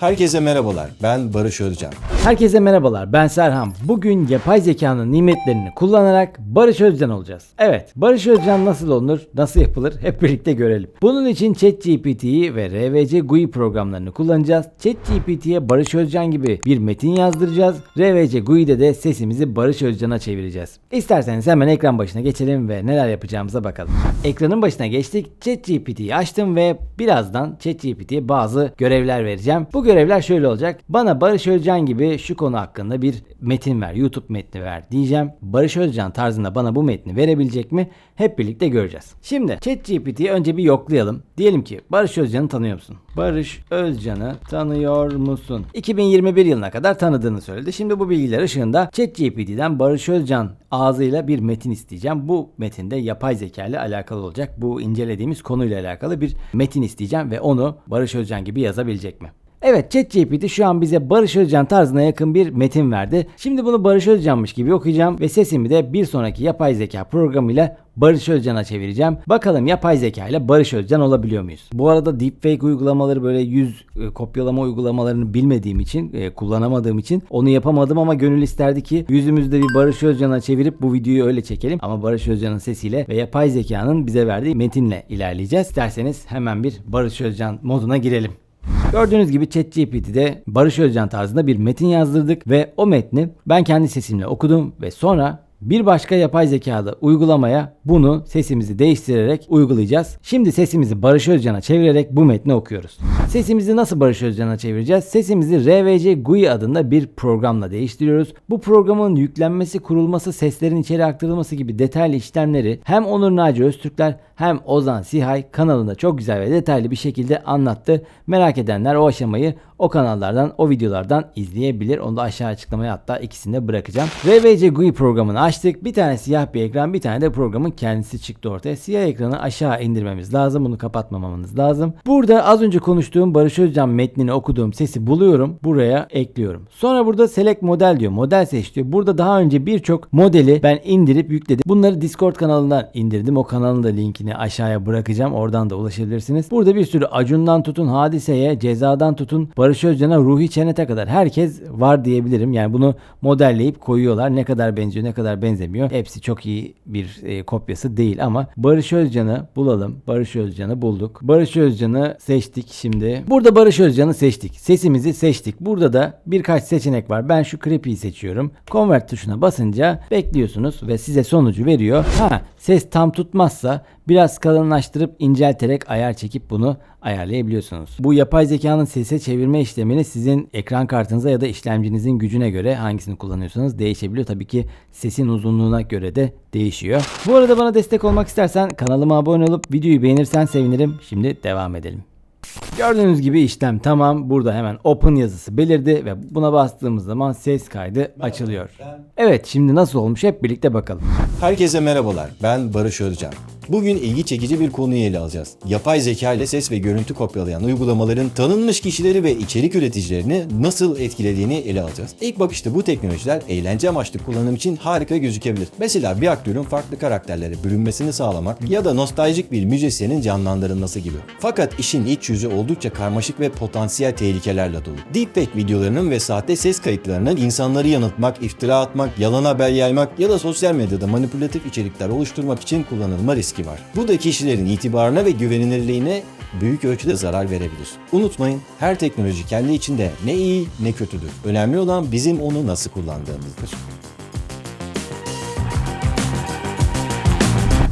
Herkese merhabalar. Ben Barış Özcan. Herkese merhabalar ben Serhan. Bugün yapay zekanın nimetlerini kullanarak Barış Özcan olacağız. Evet Barış Özcan nasıl olunur, nasıl yapılır hep birlikte görelim. Bunun için ChatGPT'yi ve RVC GUI programlarını kullanacağız. ChatGPT'ye Barış Özcan gibi bir metin yazdıracağız. RVC GUI'de de sesimizi Barış Özcan'a çevireceğiz. İsterseniz hemen ekran başına geçelim ve neler yapacağımıza bakalım. Ekranın başına geçtik. ChatGPT'yi açtım ve birazdan ChatGPT'ye bazı görevler vereceğim. Bu görevler şöyle olacak. Bana Barış Özcan gibi şu konu hakkında bir metin ver, YouTube metni ver diyeceğim. Barış Özcan tarzında bana bu metni verebilecek mi? Hep birlikte göreceğiz. Şimdi ChatGPT'yi önce bir yoklayalım. Diyelim ki Barış Özcan'ı tanıyor musun? Barış Özcan'ı tanıyor musun? 2021 yılına kadar tanıdığını söyledi. Şimdi bu bilgiler ışığında ChatGPT'den Barış Özcan ağzıyla bir metin isteyeceğim. Bu metinde yapay zeka ile alakalı olacak. Bu incelediğimiz konuyla alakalı bir metin isteyeceğim ve onu Barış Özcan gibi yazabilecek mi? Evet ChatGPT şu an bize Barış Özcan tarzına yakın bir metin verdi. Şimdi bunu Barış Özcan'mış gibi okuyacağım ve sesimi de bir sonraki yapay zeka programıyla Barış Özcan'a çevireceğim. Bakalım yapay zeka ile Barış Özcan olabiliyor muyuz? Bu arada deepfake uygulamaları böyle yüz e, kopyalama uygulamalarını bilmediğim için, e, kullanamadığım için onu yapamadım ama gönül isterdi ki yüzümüzde bir Barış Özcan'a çevirip bu videoyu öyle çekelim. Ama Barış Özcan'ın sesiyle ve yapay zekanın bize verdiği metinle ilerleyeceğiz. İsterseniz hemen bir Barış Özcan moduna girelim. Gördüğünüz gibi ChatGPT'de Barış Özcan tarzında bir metin yazdırdık ve o metni ben kendi sesimle okudum ve sonra bir başka yapay zekalı uygulamaya bunu sesimizi değiştirerek uygulayacağız. Şimdi sesimizi Barış Özcan'a çevirerek bu metni okuyoruz. Sesimizi nasıl Barış Özcan'a çevireceğiz? Sesimizi RVC GUI adında bir programla değiştiriyoruz. Bu programın yüklenmesi, kurulması, seslerin içeri aktarılması gibi detaylı işlemleri hem Onur Naci Öztürkler hem Ozan Sihay kanalında çok güzel ve detaylı bir şekilde anlattı. Merak edenler o aşamayı o kanallardan, o videolardan izleyebilir. Onu da aşağı açıklamaya hatta ikisini de bırakacağım. RVC GUI programını açtık. Bir tane siyah bir ekran, bir tane de programın kendisi çıktı ortaya. Siyah ekranı aşağı indirmemiz lazım. Bunu kapatmamamız lazım. Burada az önce konuştuğum Barış Özcan metnini okuduğum sesi buluyorum. Buraya ekliyorum. Sonra burada select model diyor. Model seç diyor. Burada daha önce birçok modeli ben indirip yükledim. Bunları Discord kanalından indirdim. O kanalın da linkini aşağıya bırakacağım. Oradan da ulaşabilirsiniz. Burada bir sürü Acun'dan tutun hadiseye, cezadan tutun Barış Özcan'a, Ruhi Çenet'e kadar herkes var diyebilirim. Yani bunu modelleyip koyuyorlar. Ne kadar benziyor, ne kadar benzemiyor. Hepsi çok iyi bir e, kopyası değil ama Barış Özcan'ı bulalım. Barış Özcan'ı bulduk. Barış Özcan'ı seçtik şimdi. Burada Barış Özcan'ı seçtik. Sesimizi seçtik. Burada da birkaç seçenek var. Ben şu creepy'yi seçiyorum. Convert tuşuna basınca bekliyorsunuz ve size sonucu veriyor. Ha ses tam tutmazsa biraz kalınlaştırıp incelterek ayar çekip bunu ayarlayabiliyorsunuz. Bu yapay zekanın sese çevirme işlemini sizin ekran kartınıza ya da işlemcinizin gücüne göre hangisini kullanıyorsanız değişebiliyor. Tabii ki sesin uzunluğuna göre de değişiyor. Bu arada bana destek olmak istersen kanalıma abone olup videoyu beğenirsen sevinirim. Şimdi devam edelim. Gördüğünüz gibi işlem tamam. Burada hemen open yazısı belirdi ve buna bastığımız zaman ses kaydı açılıyor. Evet şimdi nasıl olmuş hep birlikte bakalım. Herkese merhabalar. Ben Barış Özcan. Bugün ilgi çekici bir konuyu ele alacağız. Yapay zeka ile ses ve görüntü kopyalayan uygulamaların tanınmış kişileri ve içerik üreticilerini nasıl etkilediğini ele alacağız. İlk bakışta bu teknolojiler eğlence amaçlı kullanım için harika gözükebilir. Mesela bir aktörün farklı karakterlere bürünmesini sağlamak ya da nostaljik bir müzisyenin canlandırılması gibi. Fakat işin iç yüzü oldukça karmaşık ve potansiyel tehlikelerle dolu. Deepfake videolarının ve sahte ses kayıtlarının insanları yanıltmak, iftira atmak, yalan haber yaymak ya da sosyal medyada manipülatif içerikler oluşturmak için kullanılma riski var. Bu da kişilerin itibarına ve güvenilirliğine büyük ölçüde zarar verebilir. Unutmayın her teknoloji kendi içinde ne iyi ne kötüdür. Önemli olan bizim onu nasıl kullandığımızdır.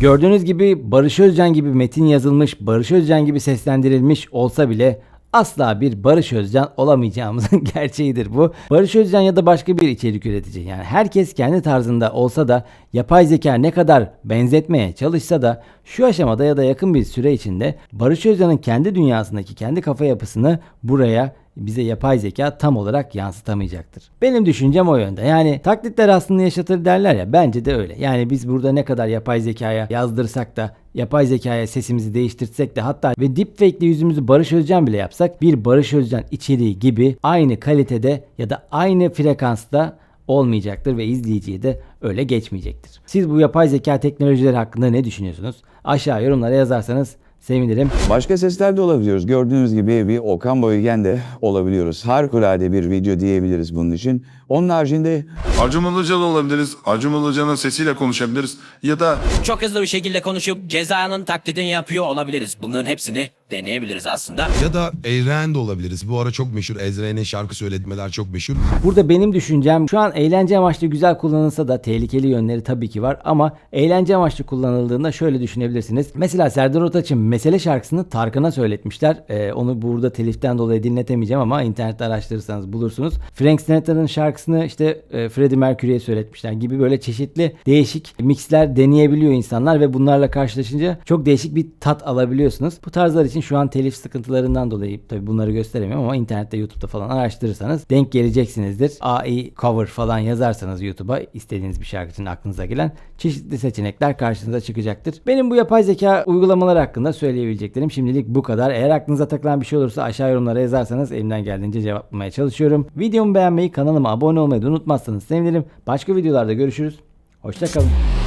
Gördüğünüz gibi Barış Özcan gibi metin yazılmış, Barış Özcan gibi seslendirilmiş olsa bile asla bir Barış Özcan olamayacağımızın gerçeğidir bu. Barış Özcan ya da başka bir içerik üretici yani herkes kendi tarzında olsa da yapay zeka ne kadar benzetmeye çalışsa da şu aşamada ya da yakın bir süre içinde Barış Özcan'ın kendi dünyasındaki kendi kafa yapısını buraya bize yapay zeka tam olarak yansıtamayacaktır. Benim düşüncem o yönde. Yani taklitler aslında yaşatır derler ya bence de öyle. Yani biz burada ne kadar yapay zekaya yazdırsak da yapay zekaya sesimizi değiştirsek de hatta ve deepfake'li yüzümüzü Barış Özcan bile yapsak bir Barış Özcan içeriği gibi aynı kalitede ya da aynı frekansta olmayacaktır ve izleyiciye de öyle geçmeyecektir. Siz bu yapay zeka teknolojileri hakkında ne düşünüyorsunuz? Aşağı yorumlara yazarsanız sevinirim. Başka sesler de olabiliyoruz. Gördüğünüz gibi bir Okan Boygen de olabiliyoruz. Harikulade bir video diyebiliriz bunun için. Onun haricinde Acun Ilıcalı olabiliriz. Acun Ilıcalı'nın sesiyle konuşabiliriz. Ya da Çok hızlı bir şekilde konuşup cezanın taklidini yapıyor olabiliriz. Bunların hepsini deneyebiliriz aslında. Ya da Ezren de olabiliriz. Bu ara çok meşhur. Ezren'e şarkı söyletmeler çok meşhur. Burada benim düşüncem şu an eğlence amaçlı güzel kullanılsa da tehlikeli yönleri tabii ki var ama eğlence amaçlı kullanıldığında şöyle düşünebilirsiniz. Mesela Serdar Ortaç'ın Mesele şarkısını Tarkan'a söyletmişler. Ee, onu burada teliften dolayı dinletemeyeceğim ama internette araştırırsanız bulursunuz. Frank Sinatra'nın şarkısını işte e, Freddie Mercury'ye söyletmişler gibi böyle çeşitli değişik mixler deneyebiliyor insanlar ve bunlarla karşılaşınca çok değişik bir tat alabiliyorsunuz. Bu tarzlar için şu an telif sıkıntılarından dolayı tabii bunları gösteremiyorum ama internette YouTube'da falan araştırırsanız denk geleceksinizdir. AI cover falan yazarsanız YouTube'a istediğiniz bir şarkıcının aklınıza gelen çeşitli seçenekler karşınıza çıkacaktır. Benim bu yapay zeka uygulamaları hakkında söyleyebileceklerim şimdilik bu kadar. Eğer aklınıza takılan bir şey olursa aşağı yorumlara yazarsanız elimden geldiğince cevaplamaya çalışıyorum. Videomu beğenmeyi, kanalıma abone olmayı da unutmazsanız sevinirim. Başka videolarda görüşürüz. Hoşçakalın.